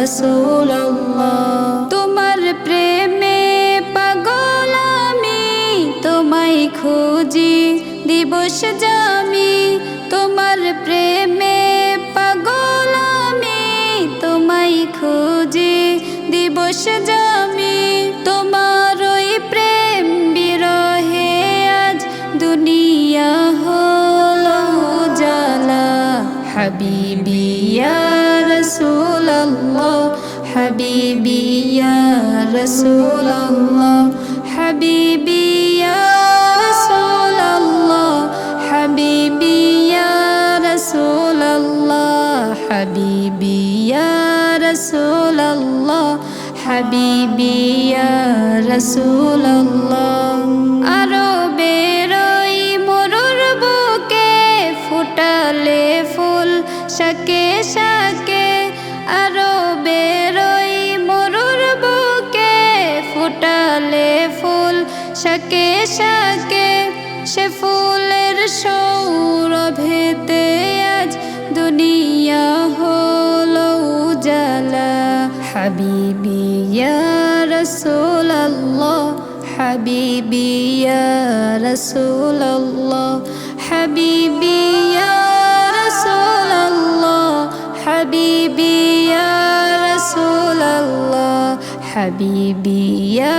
রসুল্লাহ তোমার প্রেমে পাগল আমি, তোমায় খুঁজি দিবস জামি। তোমার প্রেমে পাগল আমি, তোমায় খুঁজি দিবস জামি। তোমার ওই প্রেম বিরহে আজ দুনিয়া হল জালা হাবিবি حبيبي يا رسول الله حبيبي يا رسول الله حبيبي يا رسول الله حبيبي يا رسول الله حبيبي يا رسول الله أروبي ফুটালে ফুল শাকে শাকে আরও বে শকে শকে সে ফুলের সৌরভেতে আজ দুনিয়া হলো উজালা। হাবিবিয়া রসুল্লাহ হাবিবিয়া রসুল্লাহ হাবিবিয়া রসুল্লাহ হাবিবিয়া রসুল্লাহ হাবিবিয়া